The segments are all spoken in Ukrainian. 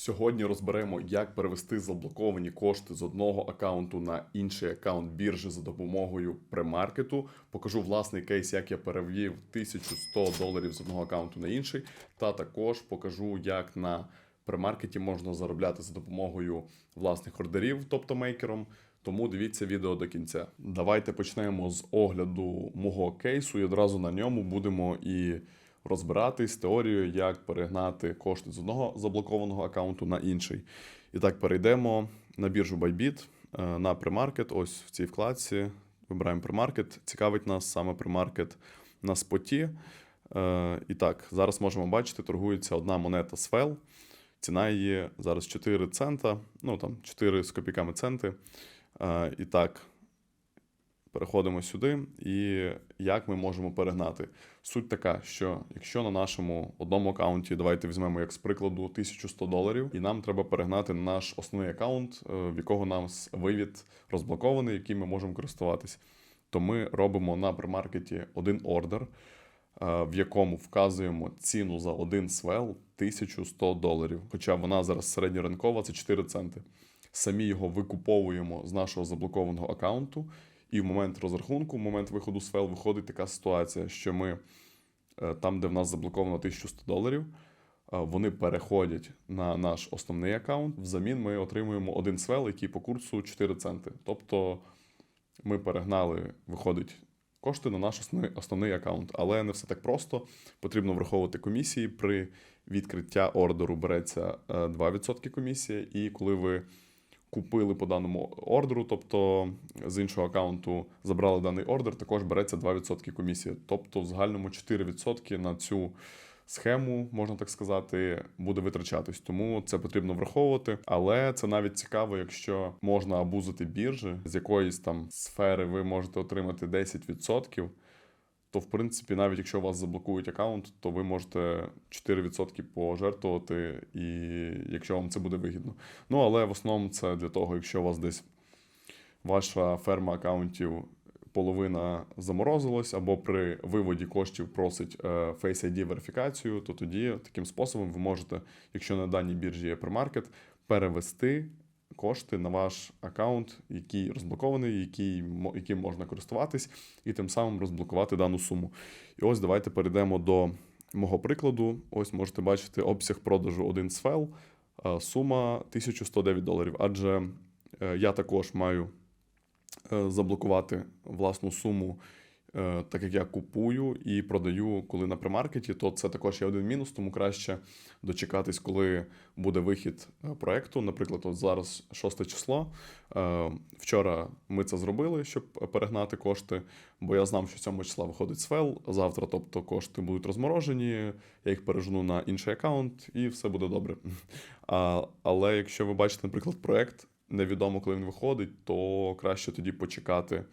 Сьогодні розберемо, як перевести заблоковані кошти з одного аккаунту на інший аккаунт біржі за допомогою премаркету. Покажу власний кейс, як я перевів 1100 доларів з одного аккаунту на інший. Та також покажу, як на премаркеті можна заробляти за допомогою власних ордерів, тобто мейкером. Тому дивіться відео до кінця. Давайте почнемо з огляду мого кейсу і одразу на ньому будемо і розбиратись теорією, як перегнати кошти з одного заблокованого аккаунту на інший. І так, перейдемо на біржу Bybit, е, на премаркет. Ось в цій вкладці вибираємо премаркет. Цікавить нас саме премаркет на споті. Е, І так, зараз можемо бачити, торгується одна монета Swell. Ціна її зараз 4 цента, ну там 4 з копійками центи. Е, І так, переходимо сюди, і як ми можемо перегнати. Суть така, що якщо на нашому одному аккаунті, давайте візьмемо як з прикладу 1100 доларів, і нам треба перегнати на наш основний аккаунт, е, в якого нам вивід розблокований, яким ми можемо користуватись, то ми робимо на премаркеті один ордер, е, в якому вказуємо ціну за один свел 1100 доларів. Хоча вона зараз середньоринкова, це 4 центи. Самі його викуповуємо з нашого заблокованого аккаунту. І в момент розрахунку, в момент виходу з файл, виходить така ситуація, що ми е, там, де в нас заблоковано 1100 доларів, е, вони переходять на наш основний аккаунт. Взамін ми отримуємо один свел, який по курсу 4 центи. Тобто ми перегнали, виходить, кошти на наш основний, основний аккаунт. Але не все так просто. Потрібно враховувати комісії. При відкриття ордеру береться е, 2% комісія, і коли ви купили по даному ордеру, тобто з іншого аккаунту забрали даний ордер, також береться 2% комісія. Тобто в загальному 4% на цю схему, можна так сказати, буде витрачатись. Тому це потрібно враховувати. Але це навіть цікаво, якщо можна абузити біржі, з якоїсь там сфери ви можете отримати 10%. То, в принципі, навіть якщо вас заблокують аккаунт, то ви можете 4% пожертвувати, і якщо вам це буде вигідно. Ну, але в основному це для того, якщо у вас десь ваша ферма аккаунтів половина заморозилась, або при виводі коштів просить е, Face ID верифікацію, то тоді таким способом ви можете, якщо на даній біржі є премаркет, перевести кошти на ваш аккаунт, який розблокований, який, яким можна користуватись, і тим самим розблокувати дану суму. І ось давайте перейдемо до мого прикладу. Ось можете бачити обсяг продажу один сфел, е, сума 1109 доларів. Адже е, я також маю е, заблокувати власну суму, так як я купую і продаю, коли на премаркеті, то це також є один мінус, тому краще дочекатись, коли буде вихід е, проекту. Наприклад, от зараз 6 число. Е, Вчора ми це зробили, щоб перегнати кошти, бо я знав, що 7 числа виходить свел. Завтра, тобто, кошти будуть розморожені, я їх пережену на інший аккаунт, і все буде добре. А, але якщо ви бачите, наприклад, проект, невідомо, коли він виходить, то краще тоді почекати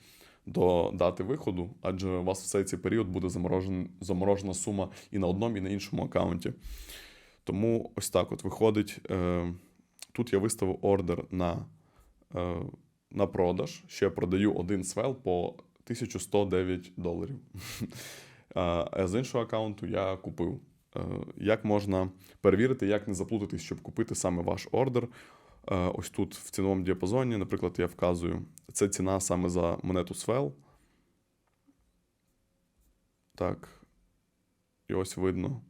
до дати виходу, адже у вас все цей період буде заморожен, заморожена сума і на одному, і на іншому аккаунті. Тому ось так от виходить. Е, тут я виставив ордер на, е, на продаж. Ще продаю один свел по 1109 доларів. А а з іншого аккаунту я купив. Е, Як можна перевірити, як не заплутатись, щоб купити саме ваш ордер? Е, Ось тут в ціновому діапазоні, наприклад, я вказую, це ціна саме за монету Swell. Так. І ось видно.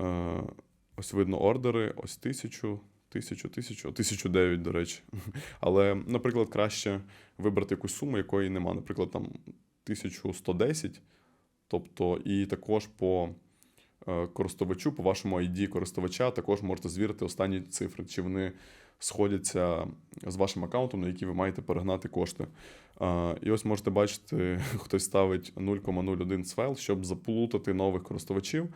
Е, Ось видно ордери, ось тисячу, тисячу, тисячу, тисячу дев'ять, до речі. Але, наприклад, краще вибрати якусь суму, якої нема. Наприклад, там 1110. Тобто, і також по е, користувачу, по вашому ID користувача, також можете звірити останні цифри, чи вони сходяться з вашим аккаунтом, на який ви маєте перегнати кошти. І ось можете бачити, хтось ставить 0,01 свел, щоб заплутати нових користувачів,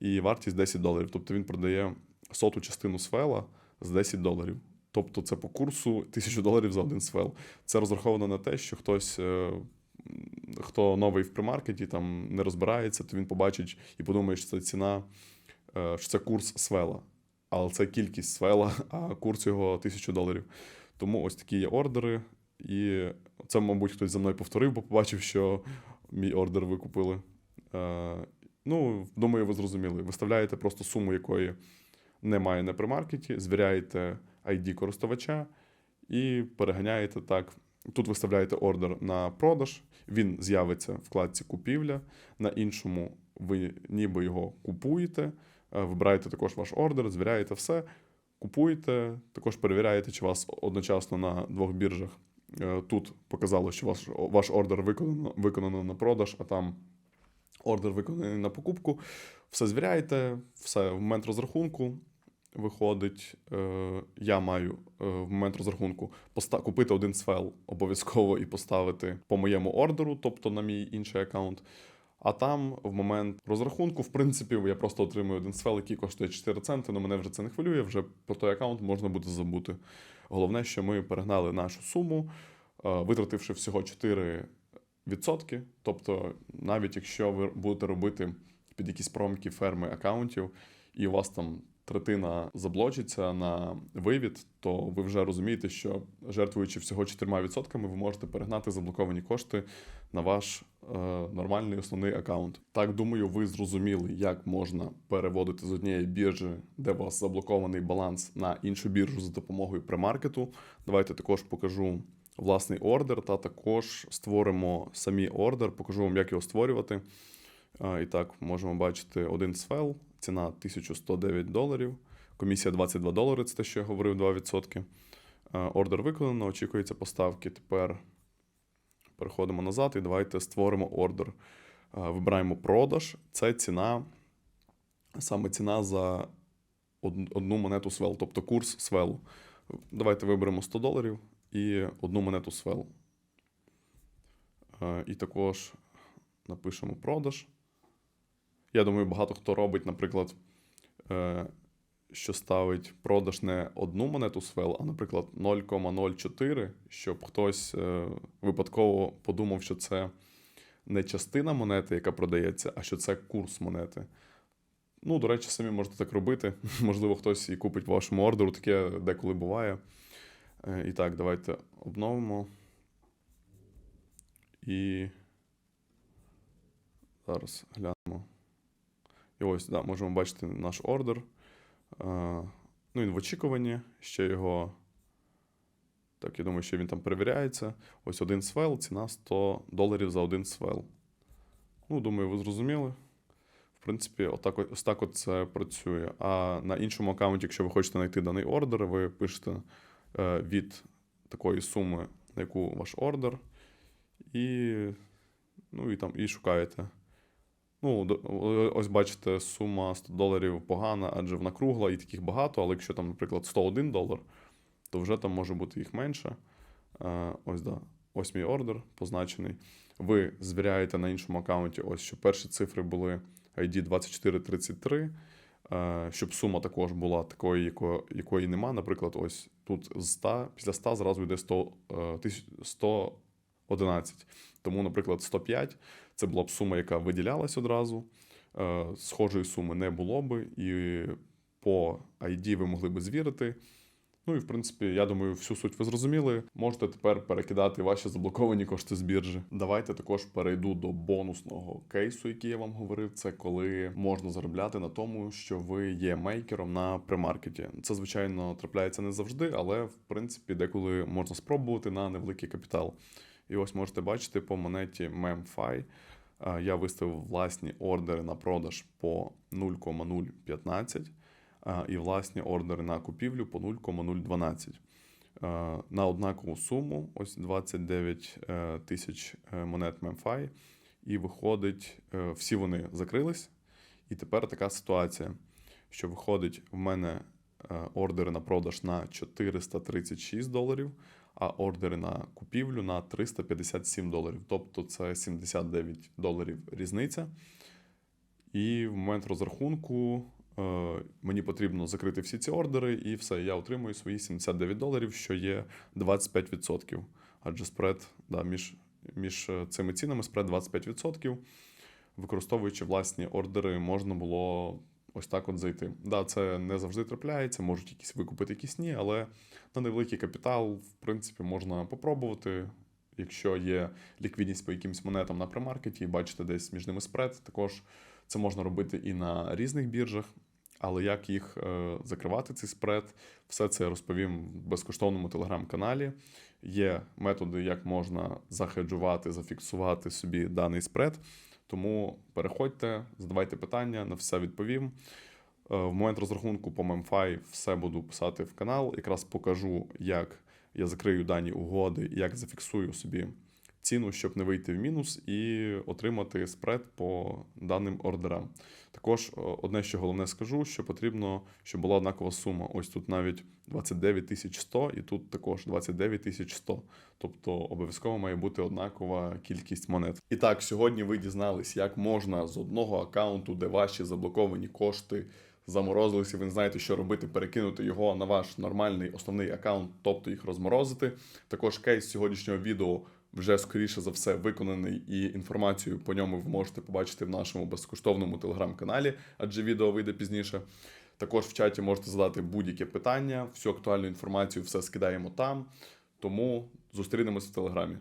і вартість 10 доларів. Тобто він продає соту частину свела з 10 доларів. Тобто це по курсу 1000 доларів за один свел. Це розраховано на те, що хтось, е, хто новий в примаркеті, там не розбирається, то він побачить і подумає, що це ціна, е, що це курс свела. Але це кількість свела, а курс його 1000 доларів. Тому ось такі є ордери. І це, мабуть, хтось за мною повторив, бо побачив, що мій ордер ви купили. Е, Ну, думаю, ви зрозуміли. Виставляєте просто суму, якої немає на премаркеті, звіряєте ID користувача і переганяєте так. Тут виставляєте ордер на продаж, він з'явиться в вкладці купівля. На іншому ви ніби його купуєте, вибираєте також ваш ордер, звіряєте все, купуєте, також перевіряєте, чи вас одночасно на двох біржах е, тут показало, що ваш, ваш ордер виконано, виконано на продаж, а там ордер виконаний на покупку. Все звіряєте, все в момент розрахунку. Виходить, е, я маю е, в момент розрахунку купити один сфел обов'язково і поставити по моєму ордеру, тобто на мій інший аккаунт. А там в момент розрахунку, в принципі, я просто отримую один сфел, який коштує 4 центи, але мене вже це не хвилює. Вже про той аккаунт можна буде забути. Головне, що ми перегнали нашу суму, е, витративши всього 4 відсотки. Тобто, навіть якщо ви будете робити під якісь промки ферми аккаунтів, і у вас там третина заблочиться на вивід, то ви вже розумієте, що жертвуючи всього 4%, ви можете перегнати заблоковані кошти на ваш е, нормальний основний аккаунт. Так думаю, ви зрозуміли, як можна переводити з однієї біржі, де у вас заблокований баланс, на іншу біржу за допомогою премаркету. Давайте також покажу власний ордер, та також створимо самі ордер, покажу вам, як його створювати. І так, можемо бачити один сфел, ціна 1109 доларів, комісія 22 долари, це те, що я говорив, 2%. Ордер виконано, очікується поставки. Тепер переходимо назад і давайте створимо ордер. Вибираємо продаж. Це ціна, саме ціна за одну монету свел, тобто курс свелу. Давайте виберемо 100 доларів і одну монету свел. Е, І також напишемо продаж. Я думаю, багато хто робить, наприклад, е, що ставить продаж не одну монету свел, а, наприклад, 0,04, щоб хтось е, випадково подумав, що це не частина монети, яка продається, а що це курс монети. Ну, до речі, самі можете так робити. Можливо, хтось і купить вашому ордеру, таке деколи буває. Е, І так, давайте обновимо. І зараз глянемо. І ось, да, можемо бачити наш ордер. Е, Ну, він в очікуванні, ще його. Так, я думаю, що він там перевіряється. Ось один свел, ціна 100 доларів за один свел. Ну, думаю, ви зрозуміли. В принципі, отак, ось так от це працює. А на іншому аккаунті, якщо ви хочете знайти даний ордер, ви пишете е, від такої суми, на яку ваш ордер, і, ну, і, там, і шукаєте. Ну, ось бачите, сума 100 доларів погана, адже вона кругла і таких багато, але якщо там, наприклад, 101 долар, то вже там може бути їх менше. Е, Ось, да. ось мій ордер позначений. Ви звіряєте на іншому аккаунті, ось що перші цифри були ID 2433, е, щоб сума також була такої, якої, нема. Наприклад, ось тут з 100, після 100 зразу йде 100, е, тисяч- 111. Тому, наприклад, 105 це була б сума, яка виділялась одразу. Е, Схожої суми не було би, і по ID ви могли би звірити. Ну і в принципі, я думаю, всю суть ви зрозуміли. Можете тепер перекидати ваші заблоковані кошти з біржі. Давайте також перейду до бонусного кейсу, який я вам говорив. Це коли можна заробляти на тому, що ви є мейкером на премаркеті. Це звичайно трапляється не завжди, але в принципі деколи можна спробувати на невеликий капітал. І ось можете бачити по монеті MemFi. е, Я виставив власні ордери на продаж по 0,015 е, і власні ордери на купівлю по 0,012. Е, На однакову суму, ось 29 е, тисяч монет MemFi, і виходить, всі вони закрились. І тепер така ситуація, що виходить в мене ордери на продаж на 436 доларів, а ордери на купівлю на 357 доларів. Тобто це 79 доларів різниця. І в момент розрахунку е, мені потрібно закрити всі ці ордери, і все, я отримую свої 79 доларів, що є 25%. Адже спред да, між, між е, цими цінами спред 25%. Використовуючи власні ордери, можна було ось так от зайти. Да, це не завжди трапляється, можуть якісь викупити, якісь ні, але на невеликий капітал, в принципі, можна попробувати. Якщо є ліквідність по якимось монетам на премаркеті, і бачите десь між ними спред, також це можна робити і на різних біржах. Але як їх е, закривати, цей спред, все це я розповім в безкоштовному телеграм-каналі. Є методи, як можна захеджувати, зафіксувати собі даний спред. Тому переходьте, задавайте питання, на все відповім. Е, В момент розрахунку по MemFi все буду писати в канал. Якраз покажу, як я закрию дані угоди, як зафіксую собі ціну, щоб не вийти в мінус, і отримати спред по даним ордерам. Також одне, що головне скажу, що потрібно, щоб була однакова сума. Ось тут навіть 29 тисяч 100, і тут також 29 тисяч 100. Тобто обов'язково має бути однакова кількість монет. І так, сьогодні ви дізнались, як можна з одного аккаунту, де ваші заблоковані кошти заморозилися, ви не знаєте, що робити, перекинути його на ваш нормальний основний аккаунт, тобто їх розморозити. Також кейс сьогоднішнього відео вже скоріше за все виконаний, і інформацію по ньому ви можете побачити в нашому безкоштовному телеграм-каналі, адже відео вийде пізніше. Також в чаті можете задати будь-яке питання, всю актуальну інформацію все скидаємо там. Тому зустрінемось в телеграмі.